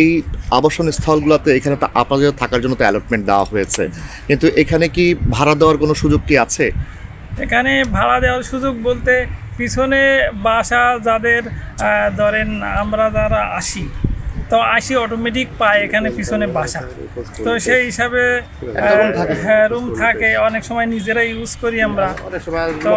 এই আবাসন স্থলগুলোতে এখানে তো আপনাদের থাকার জন্য তো অ্যালটমেন্ট দেওয়া হয়েছে। কিন্তু এখানে কি ভাড়া দেওয়ার কোনো সুযোগ কি আছে? এখানে ভাড়া দেওয়ার সুযোগ বলতে পিছনে বাসা যাদের ধরেন আমরা যারা আসি তো আসি অটোমেটিক পায় এখানে পিছনে বাসা। তো সেই হিসাবে হ্যাঁ রুম থাকে। অনেক সময় নিজেরাই ইউজ করি আমরা। তো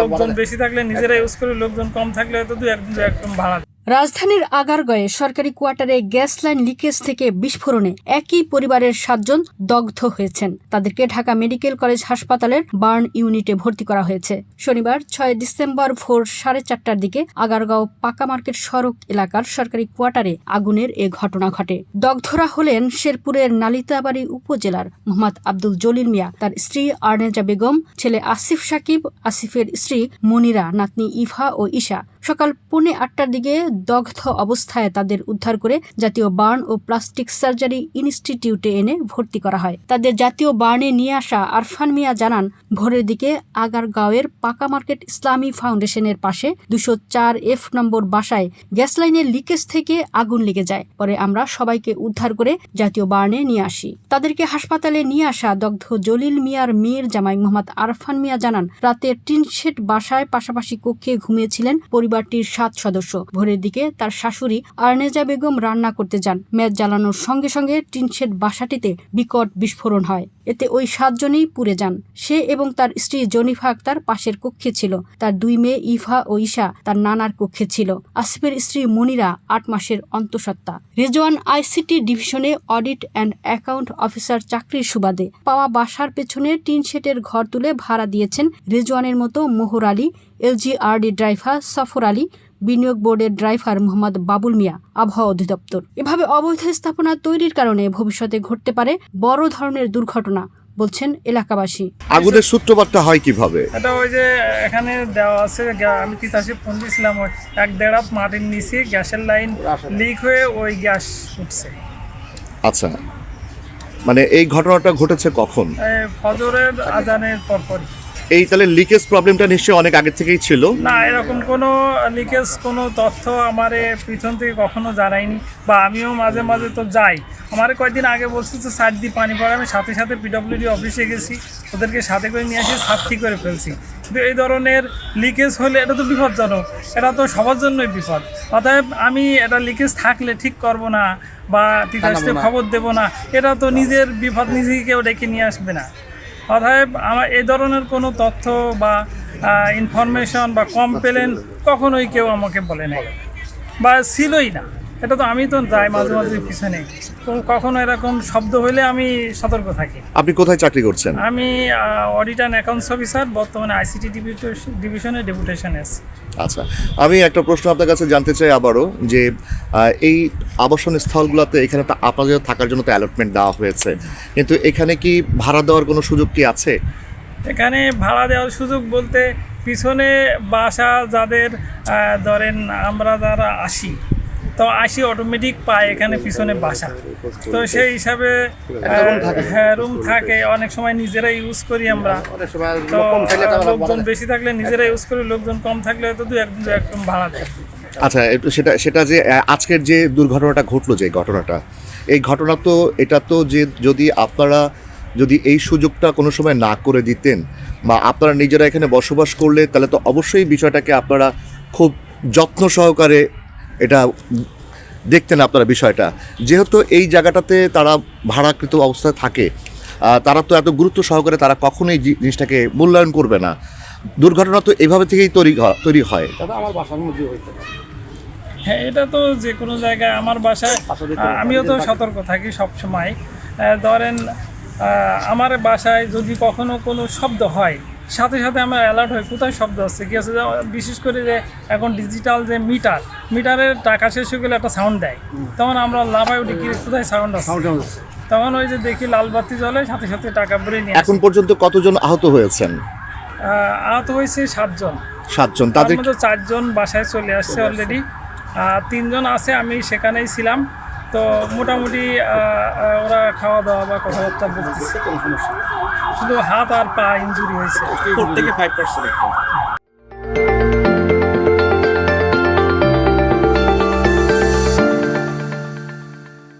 লোকজন বেশি থাকলে নিজেরাই ইউজ করি লোকজন কম থাকলে হয়তো দু একজন দু একজন ভাড়া। রাজধানীর আগারগয়ে সরকারি কোয়ার্টারে গ্যাস লাইন লিকেজ থেকে বিস্ফোরণে একই পরিবারের সাতজন দগ্ধ হয়েছেন। তাদেরকে ঢাকা মেডিকেল কলেজ হাসপাতালের বার্ন ইউনিটে ভর্তি করা হয়েছে। শনিবার, ছয় ডিসেম্বর ভোর সাড়ে চারটার দিকে আগারগাঁও পাকা মার্কেট সড়ক এলাকার সরকারি কোয়ার্টারে আগুনের এ ঘটনা ঘটে। দগ্ধরা হলেন শেরপুরের নালিতাবাড়ি উপজেলার মোহাম্মদ আব্দুল জলিল মিয়া, তার স্ত্রী আর্নেজা বেগম, ছেলে আসিফ সাকিব, আসিফের স্ত্রী মনিরা, নাতনি ইভা ও ঈশা। সকাল পৌনে আটটার দিকে দগ্ধ অবস্থায় তাদের উদ্ধার করে জাতীয় বার্ন ও প্লাস্টিক সার্জারি ইনস্টিটিউটে এনে ভর্তি করা হয়। তাদের জাতীয় বার্নে নিয়ে আসা আরফান মিয়া জানান, ভোরের দিকে আগারগাঁওয়ের পাকা মার্কেট ইসলামী ফাউন্ডেশনের পাশে দুশো চার এফ নম্বর বাসায় গ্যাস লাইনের লিকেজ থেকে আগুন লেগে যায়। পরে আমরা সবাইকে উদ্ধার করে জাতীয় বার্নে নিয়ে আসি। তাদেরকে হাসপাতালে নিয়ে আসা দগ্ধ জলিল মিয়ার মেয়ের জামাই মোহাম্মদ আরফান মিয়া জানান, রাতে টিনশেড বাসায় পাশাপাশি কক্ষে ঘুমিয়েছিলেন পরিবারটির সাত সদস্য। ভোরের দিকে তার শাশুড়ি আর্নেজা বেগম রান্না করতে যান। ম্যাচ জ্বালানোর সঙ্গে সঙ্গে টিনশেড বাসাটিতে বিকট বিস্ফোরণ হয়। এতে ওই সাতজনেই পুড়ে যান। সে এবং তার স্ত্রী জনিফা আক্তার পাশের কক্ষে ছিল। তার দুই মেয়ে ইফা ও ঈশা তার নানার কক্ষে ছিল। আসিফের স্ত্রী মনিরা আট মাসের অন্তঃসত্ত্বা। রেজওয়ান আইসিটি ডিভিশনে অডিট অ্যান্ড অ্যাকাউন্ট অফিসার চাকরির সুবাদে। পাওয়া বাসার পেছনে টিনশেটের ঘর তুলে ভাড়া দিয়েছেন রেজওয়ানের মতো মোহর আলী এলজিআরডি ড্রাইভার সফর আলী বিনিয়োগ বোর্ডের ড্রাইভার মোহাম্মদ বাবুল মিয়া আবহাওয়া অধিদপ্তর। এভাবে অবৈধ স্থাপনা তৈরির কারণে ভবিষ্যতে ঘটতে পারে বড় ধরনের দুর্ঘটনা বলছেন এলাকাবাসী। আগুনের সূত্রপাতটা হয় কীভাবে? এটা ওই যে এখানে দেওয়া আছে আমি তিতাসে ফোন দিয়েছিলাম ওই এক দেড় হাত মাটির নিচে গ্যাসের লাইন লিক হয়ে ওই গ্যাস উঠছে। আচ্ছা মানে এই ঘটনাটা ঘটেছে কখন? ফজরের আজানের পরপরই। এই তাহলে লিকেজ প্রবলেমটা নিশ্চয়ই অনেক আগে থেকেই ছিল। না এরকম কোনো লিকেজ কোনো তথ্য আমার পিছন থেকে কখনো জানায়নি বা আমিও মাঝে মাঝে তো যাই। আমার কয়েকদিন আগে বলছি তো সাইড দিয়ে পানি পড়ে আমি সাথে সাথে পিডব্লিউডি অফিসে গেছি ওদেরকে সাথে করে নিয়ে আসি সাথী করে ফেলছি। কিন্তু এই ধরনের লিকেজ হলে এটা তো বিপজ্জনক এটা তো সবার জন্যই বিপদ। অতএব আমি এটা লিকেজ থাকলে ঠিক করব না বা তিতাসকে খবর দেব না এটা তো নিজের বিপদ নিজেকে কেউ ডেকে নিয়ে আসবে না। অতএব আমার এ ধরনের কোনো তথ্য বা ইনফরমেশন বা কমপ্লেন কখনোই কেউ আমাকে বলে নাই। বা ছিলই না। এটা তো আমি তো যাই মাঝে মাঝে পিছনে। তো কখনো এরকম শব্দ হলে আমি সতর্ক থাকি। আপনি কোথায় চাকরি করছেন? আমি অডিট অ্যান্ড অ্যাকাউন্টস অফিসার বর্তমানে আইসিটি ডিভিশনে ডেপুটেশন এসে আচ্ছা আমি একটা প্রশ্ন আপনার কাছে জানতে চাই আবারও যে এই আবাসন স্থলগুলোতে এখানে তো আপনাদের থাকার জন্য তো অ্যালটমেন্ট দেওয়া হয়েছে। কিন্তু এখানে কি ভাড়া দেওয়ার কোনো সুযোগ কি আছে? এখানে ভাড়া দেওয়ার সুযোগ বলতে পিছনে বাসা যাদের ধরেন আমরা যারা আসি তো আসি অটোমেটিক পায় এখানে পিছনে বাসা। তো সেই হিসাবে হ্যাঁ রুম থাকে। অনেক সময় নিজেরাই ইউজ করি আমরা। তো লোকজন বেশি থাকলে নিজেরাই ইউজ করি লোকজন কম থাকলে হয়তো দু একজন দু একজন ভাড়া দেয়। আচ্ছা সেটা সেটা যে আজকের যে দুর্ঘটনাটা ঘটলো যে ঘটনাটা এই ঘটনা তো এটা তো যে যদি আপনারা যদি এই সুযোগটা কোনো সময় না করে দিতেন বা আপনারা নিজেরা এখানে বসবাস করলে তাহলে তো অবশ্যই বিষয়টাকে আপনারা খুব যত্ন সহকারে এটা দেখতেন আপনারা বিষয়টা। যেহেতু এই জায়গাটাতে তারা ভাড়াকৃত অবস্থায় থাকে তারা তো এত গুরুত্ব সহকারে তারা কখনোই জিনিসটাকে মূল্যায়ন করবে না। দুর্ঘটনা তো এভাবে থেকেই তৈরি তৈরি হয়। আমার বাসার মধ্যে হয়েছে হ্যাঁ এটা তো যে কোনো জায়গায় আমার বাসায় আমিও তো সতর্ক থাকি সব সময় ধরেন আমার বাসায় যদি কখনো কোনো শব্দ হয় সাথে সাথে আমরা অ্যালার্ট হয় কোথায় শব্দ হচ্ছে কি আছে? বিশেষ করে যে এখন ডিজিটাল যে মিটার মিটারের টাকা শেষ হয়ে গেলে একটা সাউন্ড দেয়। তখন আমরা লাভাই উঠি কি কোথায় সাউন্ড আছে? তখন ওই যে দেখি লাল বাতি জ্বলে সাথে সাথে টাকা ভরে নিয়ে এখন পর্যন্ত কতজন আহত হয়েছেন? আহ, আহত হয়েছে সাতজন। সাতজন। তাদের মধ্যে চারজন বাসায় চলে আসছে অলরেডি আর তিনজন আছে আমি সেখানেই ছিলাম। তো মোটামুটি ওরা খাওয়া দাওয়া বা কথাবার্তা বলতেছে শুধু হাত আর পা ইঞ্জুরি হয়েছে। ফোর থেকে ফাইভ পার্সেন্ট